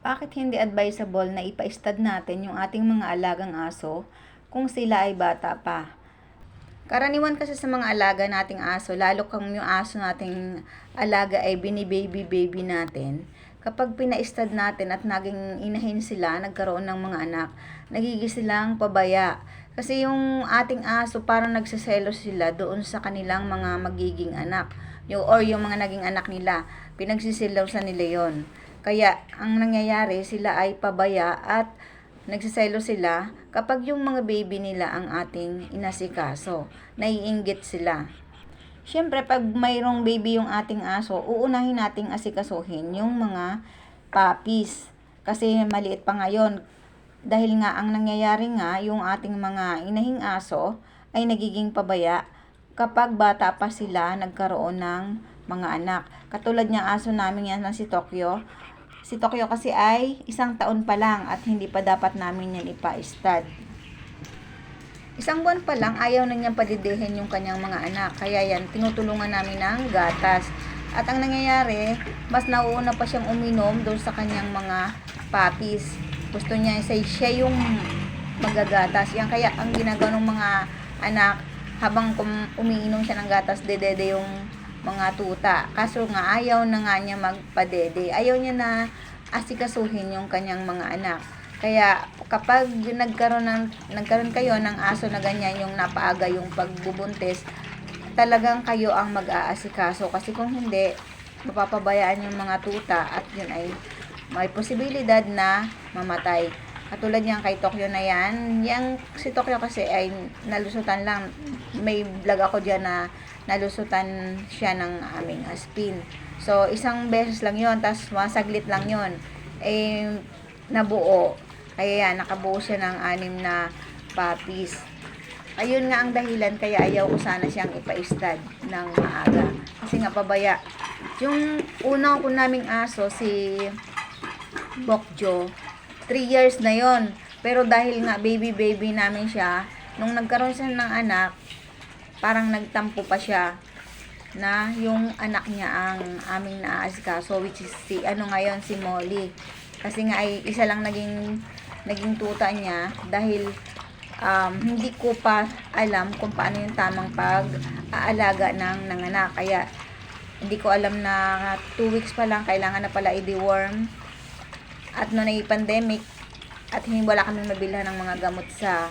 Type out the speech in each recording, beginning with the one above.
Bakit hindi advisable na ipa-stud natin yung ating mga alagang aso kung sila ay bata pa? Karaniwan kasi sa mga alaga nating aso, lalo kung yung aso nating alaga ay bini-baby-baby natin, kapag pina-stud natin at naging inahin sila, nagkaroon ng mga anak, nagiging silang pabaya. Kasi yung ating aso, parang nagsiselos sila doon sa kanilang mga magiging anak. Yung, or yung mga naging anak nila, pinagsisilosan nila yon Kaya, ang nangyayari, sila ay pabaya at nagsiselo sila kapag yung mga baby nila ang ating inasikaso. Naiinggit sila. Siyempre, pag mayroong baby yung ating aso, uunahin nating asikasuhin yung mga puppies. Kasi maliit pa ngayon. Dahil nga, ang nangyayari nga, yung ating mga inahing aso ay nagiging pabaya kapag bata pa sila nagkaroon ng mga anak. Katulad niya aso namin yan na si Tokyo. Si Tokyo kasi ay isang taon pa lang at hindi pa dapat namin yan ipa-stud. Isang buwan pa lang, ayaw na niyang padidihin yung kanyang mga anak. Kaya yan, tinutulungan namin ng gatas. At ang nangyayari, mas nauuna pa siyang uminom doon sa kanyang mga puppies. Gusto niya say siya yung magagatas. Yan kaya ang ginagawa ng mga anak habang kum- umiinom siya ng gatas, dedede yung mga tuta. Kaso nga, ayaw na nga niya magpadede. Ayaw niya na asikasuhin yung kanyang mga anak. Kaya kapag nagkaroon ng nagkaroon kayo ng aso na ganyan yung napaaga yung pagbubuntis, talagang kayo ang mag-aasikaso kasi kung hindi mapapabayaan yung mga tuta at yun ay may posibilidad na mamatay. Katulad yan kay Tokyo na yan, yang si Tokyo kasi ay nalusutan lang. May vlog ako diyan na nalusutan siya ng aming aspin. So, isang beses lang yon tapos masaglit lang yon Eh, nabuo. Kaya yan, nakabuo siya ng anim na puppies. Ayun nga ang dahilan kaya ayaw ko sana siyang ipa-stud ng maaga. Kasi nga pabaya. Yung unang ko naming aso, si Bokjo, 3 years na yon Pero dahil nga baby-baby namin siya, nung nagkaroon siya ng anak, parang nagtampo pa siya na yung anak niya ang aming naaasikaso which is si ano ngayon si Molly. Kasi nga ay isa lang naging naging tuta niya dahil um, hindi ko pa alam kung paano yung tamang pag-aalaga ng nanganak kaya hindi ko alam na 2 weeks pa lang kailangan na pala i-deworm at noon ay pandemic at hindi wala kaming mabilhan ng mga gamot sa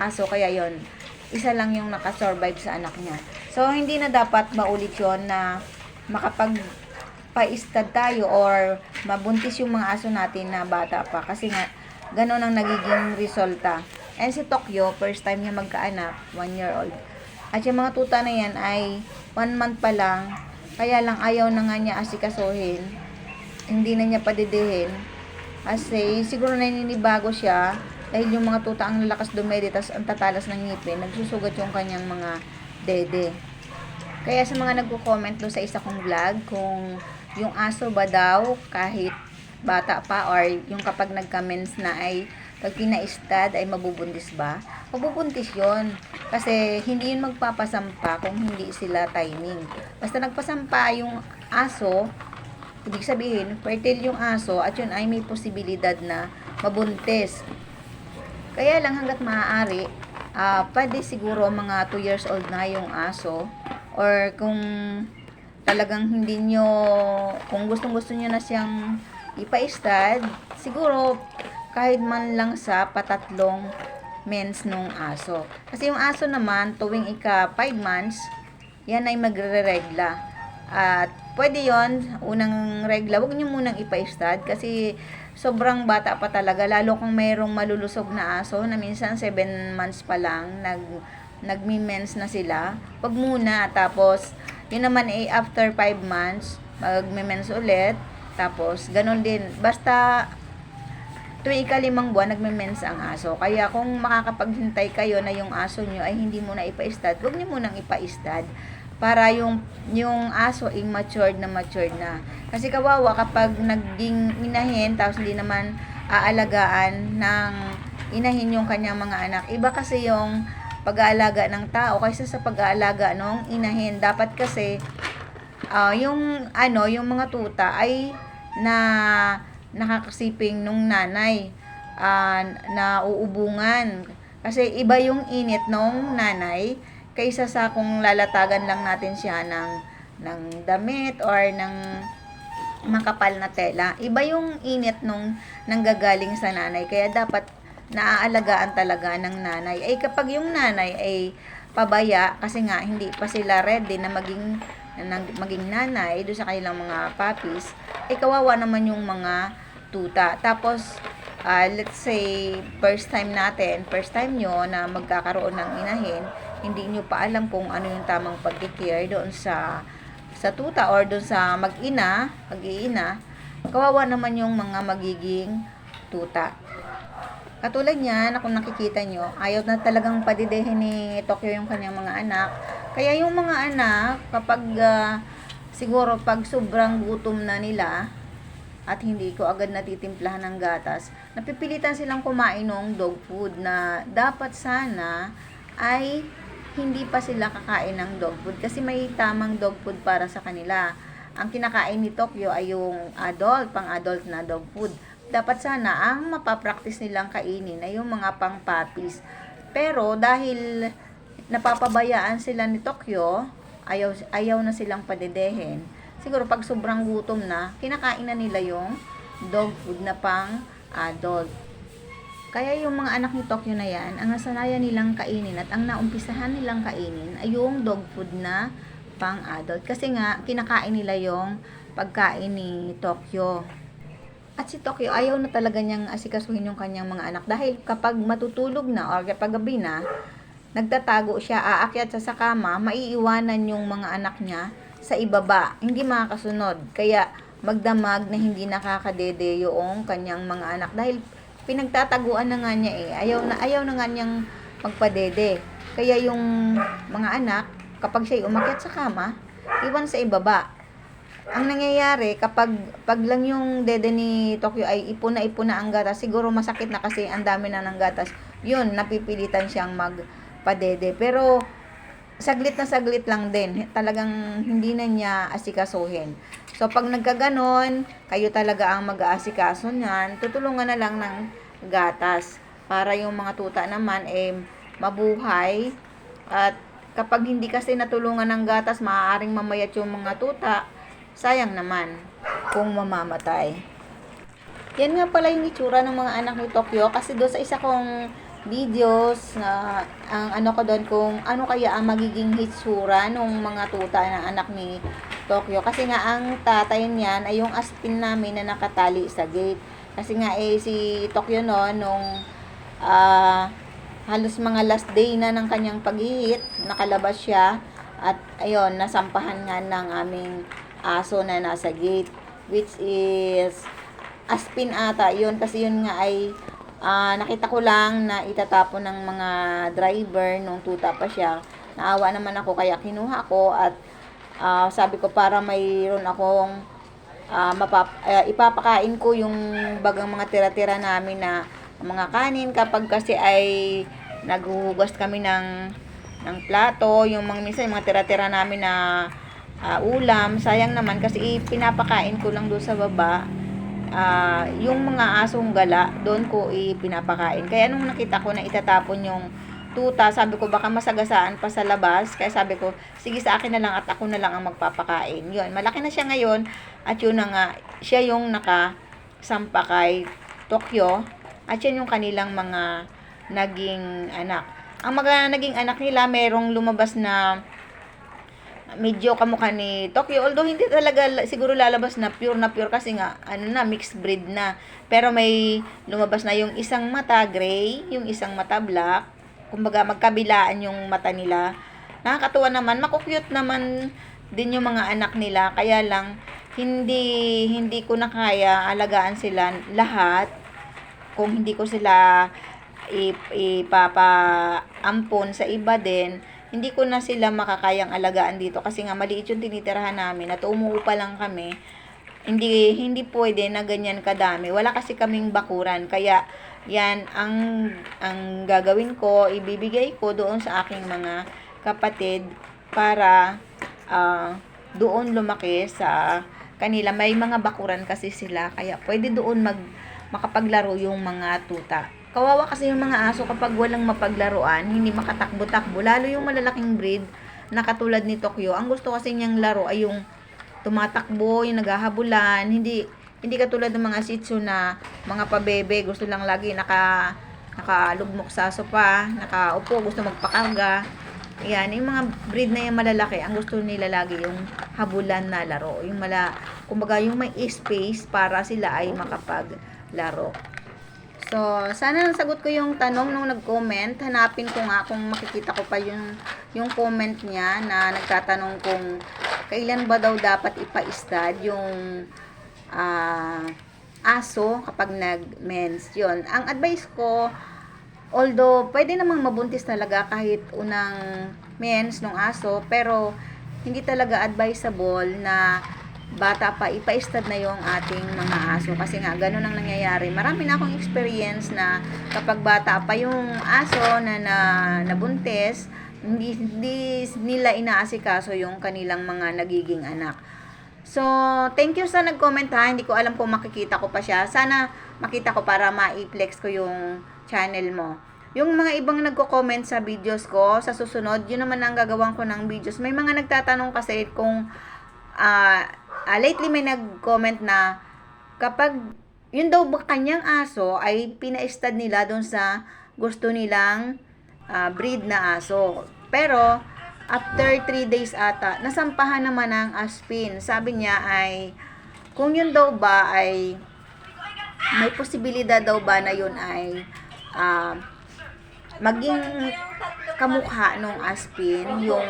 aso. Kaya yon isa lang yung nakasurvive sa anak niya. So hindi na dapat maulit yon na makapag pa-stud tayo or mabuntis yung mga aso natin na bata pa. Kasi nga ganun ang nagiging resulta. And si Tokyo first time niya magkaanak 1 year old. At yung mga tuta na yan ay 1 month pa lang. Kaya lang ayaw na nga niya asikasuhin. Hindi na niya padidihin kasi siguro naninibago siya dahil yung mga tuta ang lalakas dumede tas ang tatalas ng ngipin nagsusugat yung kanyang mga dede kaya sa mga nagko-comment doon sa isa kong vlog kung yung aso ba daw kahit bata pa or yung kapag nagka-mens na ay pag pina-stud ay mabubuntis ba? Mabubuntis yon Kasi hindi yun magpapasampa kung hindi sila timing. Basta nagpasampa yung aso, ibig sabihin, fertile yung aso at yun ay may posibilidad na mabuntis. Kaya lang hanggat maaari, ah pwede siguro mga 2 years old na yung aso or kung talagang hindi nyo, kung gustong gusto nyo na siyang ipa-stud, siguro kahit man lang sa patatlong mens nung aso. Kasi yung aso naman, tuwing ika 5 months, yan ay magre-regla. At pwede yon unang regla, huwag nyo munang ipa-stud kasi sobrang bata pa talaga. Lalo kung mayroong malulusog na aso na minsan 7 months pa lang, nag, nagmi-mens na sila. Wag muna. Tapos, yun naman ay after 5 months, magme-mens ulit. Tapos, ganun din. Basta, tuwing ikalimang buwan, nagme-mens ang aso. Kaya kung makakapaghintay kayo na yung aso nyo ay hindi muna ipa-stud, huwag nyo munang ipa-stud para yung yung aso ay matured na matured na. Kasi kawawa kapag naging inahin tapos hindi naman aalagaan ng inahin yung kanyang mga anak. Iba kasi yung pag-aalaga ng tao kaysa sa pag-aalaga ng inahin. Dapat kasi ah, yung ano, yung mga tuta ay na nakakasiping nung nanay ah, na uubungan. Kasi iba yung init nung nanay kaysa sa kung lalatagan lang natin siya ng ng damit or ng makapal na tela. Iba yung init nung nanggagaling sa nanay. Kaya dapat naaalagaan talaga ng nanay. Ay kapag yung nanay ay pabaya kasi nga hindi pa sila ready na maging na maging nanay do sa kanilang mga puppies, ay kawawa naman yung mga tuta. Tapos ah, let's say first time natin, first time nyo na magkakaroon ng inahin, hindi nyo pa alam kung ano yung tamang pagkikare doon sa sa tuta or doon sa mag-ina, mag-iina, kawawa naman yung mga magiging tuta. Katulad niyan, kung nakikita nyo, ayaw na talagang padidehin ni Tokyo yung kanyang mga anak. Kaya yung mga anak, kapag ah, siguro pag sobrang gutom na nila, at hindi ko agad natitimplahan ng gatas, napipilitan silang kumain ng dog food na dapat sana ay hindi pa sila kakain ng dog food kasi may tamang dog food para sa kanila. Ang kinakain ni Tokyo ay yung adult, pang adult na dog food. Dapat sana ang mapapractice nilang kainin ay yung mga pang puppies. Pero dahil napapabayaan sila ni Tokyo, ayaw, ayaw na silang padedehin. Siguro pag sobrang gutom na, kinakain na nila yung dog food na pang adult. Kaya yung mga anak ni Tokyo na yan, ang nasanayan nilang kainin at ang naumpisahan nilang kainin ay yung dog food na pang adult. Kasi nga, kinakain nila yung pagkain ni Tokyo. At si Tokyo, ayaw na talaga niyang asikasuhin yung kanyang mga anak. Dahil kapag matutulog na or kapag gabi na, nagtatago siya, aakyat sa kama, maiiwanan yung mga anak niya sa ibaba. Hindi makakasunod. Kaya magdamag na hindi nakakadede yung kanyang mga anak. Dahil pinagtataguan na nga niya eh. Ayaw na, ayaw na nga niyang magpadede. Kaya yung mga anak, kapag siya umakyat sa kama, iwan sa ibaba. Ang nangyayari, kapag pag lang yung dede ni Tokyo ay ipon na ipon na ang gatas, siguro masakit na kasi ang dami na ng gatas, yun, napipilitan siyang magpadede. Pero, saglit na saglit lang din. Talagang hindi na niya asikasuhin. So, pag nagkaganon, kayo talaga ang mag-aasikaso niyan, tutulungan na lang ng gatas para yung mga tuta naman eh mabuhay at kapag hindi kasi natulungan ng gatas, maaaring mamayat yung mga tuta, sayang naman kung mamamatay. Yan nga pala yung itsura ng mga anak ni Tokyo kasi doon sa isa kong videos na ang ano ko doon kung ano kaya ang magiging hitsura ng mga tuta ng anak ni Tokyo. Kasi nga ang tatay niyan ay yung aspin namin na nakatali sa gate. Kasi nga eh si Tokyo no nung ah, halos mga last day na ng kanyang paghihit, nakalabas siya at ayun, nasampahan nga ng aming aso na nasa gate which is aspin ata yun kasi yun nga ay ah, nakita ko lang na itatapon ng mga driver nung tuta pa siya naawa naman ako kaya kinuha ko at ah, sabi ko para mayroon akong ah, mapap ah, ipapakain ko yung bagang mga tira-tira namin na mga kanin kapag kasi ay naghuhugas kami ng ng plato, yung mga minsan yung mga tira-tira namin na ah, ulam, sayang naman kasi pinapakain ko lang doon sa baba. Ah, yung mga asong gala, doon ko ipinapakain. Kaya nung nakita ko na itatapon yung tuta, sabi ko baka masagasaan pa sa labas. Kaya sabi ko, sige sa akin na lang at ako na lang ang magpapakain. Yun, malaki na siya ngayon at yun na nga, siya yung nakasampa kay Tokyo at yan yung kanilang mga naging anak. Ang mga naging anak nila, merong lumabas na medyo kamukha ni Tokyo. Although hindi talaga la- siguro lalabas na pure na pure kasi nga ano na mixed breed na. Pero may lumabas na yung isang mata gray, yung isang mata black. Kumbaga magkabilaan yung mata nila. Nakakatuwa naman, makukyut naman din yung mga anak nila. Kaya lang hindi hindi ko na kaya alagaan sila lahat kung hindi ko sila ip- ipapaampon sa iba din, hindi ko na sila makakayang alagaan dito kasi nga maliit yung tinitirahan namin at umuupa lang kami. Hindi hindi pwede na ganyan kadami. Wala kasi kaming bakuran kaya yan ang ang gagawin ko, ibibigay ko doon sa aking mga kapatid para ah, doon lumaki sa kanila. May mga bakuran kasi sila, kaya pwede doon mag makapaglaro yung mga tuta. Kawawa kasi yung mga aso kapag walang mapaglaruan, hindi makatakbo-takbo. Lalo yung malalaking breed na katulad ni Tokyo. Ang gusto kasi niyang laro ay yung tumatakbo, yung naghahabulan, hindi hindi katulad ng mga Shih Tzu na mga pabebe, gusto lang lagi naka nakalugmok sa sopa, nakaupo, gusto magpakarga. Yan, yung mga breed na yung malalaki, ang gusto nila lagi yung habulan na laro. Yung mala, kumbaga yung may space para sila ay makapaglaro. So, sana nasagot ko yung tanong nung nag-comment. Hanapin ko nga kung makikita ko pa yung, yung comment niya na nagtatanong kung kailan ba daw dapat ipa-stud yung ah, aso kapag nag-mens. Yun. Ang advice ko, although pwede namang mabuntis talaga kahit unang mens ng aso, pero hindi talaga advisable na bata pa, ipa-stud na yung ating mga aso. Kasi nga, ganun ang nangyayari. Marami na akong experience na kapag bata pa yung aso na, na nabuntis, hindi, hindi nila inaasikaso yung kanilang mga nagiging anak. So, thank you sa nag-comment ha. Hindi ko alam kung makikita ko pa siya. Sana makita ko para ma-flex ko yung channel mo. Yung mga ibang nagko-comment sa videos ko, sa susunod, yun naman ang gagawin ko ng videos. May mga nagtatanong kasi kung ah ah, lately may nag-comment na kapag yun daw ba kanyang aso ay pina-stud nila doon sa gusto nilang ah, breed na aso. Pero after 3 days ata, nasampahan naman ng aspin. Sabi niya ay kung yun daw ba ay may posibilidad daw ba na yun ay ah, maging kamukha nung aspin yung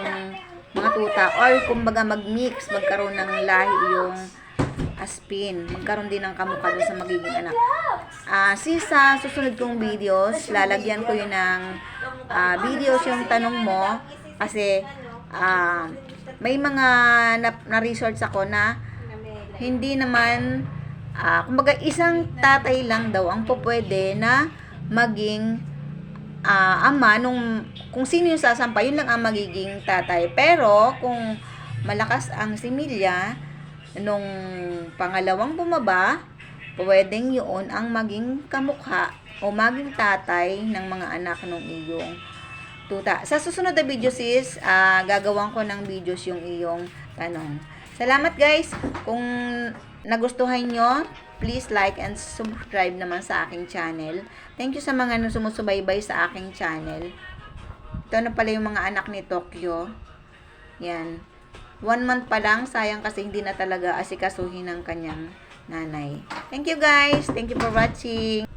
mga tuta or kumbaga mag-mix, magkaroon ng lahi yung aspin. Magkaroon din ng kamukha dun sa magiging anak. Ah, sis, sa susunod kong videos, lalagyan ko yun ng ah, videos yung tanong mo kasi ah, may mga na- na-research ako na hindi naman ah, kumbaga isang tatay lang daw ang pupwede na maging ah, ama nung kung sino yung sasampa, yun lang ang magiging tatay. Pero kung malakas ang similya nung pangalawang bumaba, pwedeng yun ang maging kamukha o maging tatay ng mga anak ng iyong tuta. Sa susunod na video sis, ah, gagawan ko ng videos yung iyong tanong. Salamat guys! Kung nagustuhan nyo, please like and subscribe naman sa aking channel. Thank you sa mga sumusubaybay sa aking channel. Ito na pala yung mga anak ni Tokyo. Yan. One month pa lang, sayang kasi hindi na talaga asikasuhin ng kanyang nanay. Thank you guys! Thank you for watching!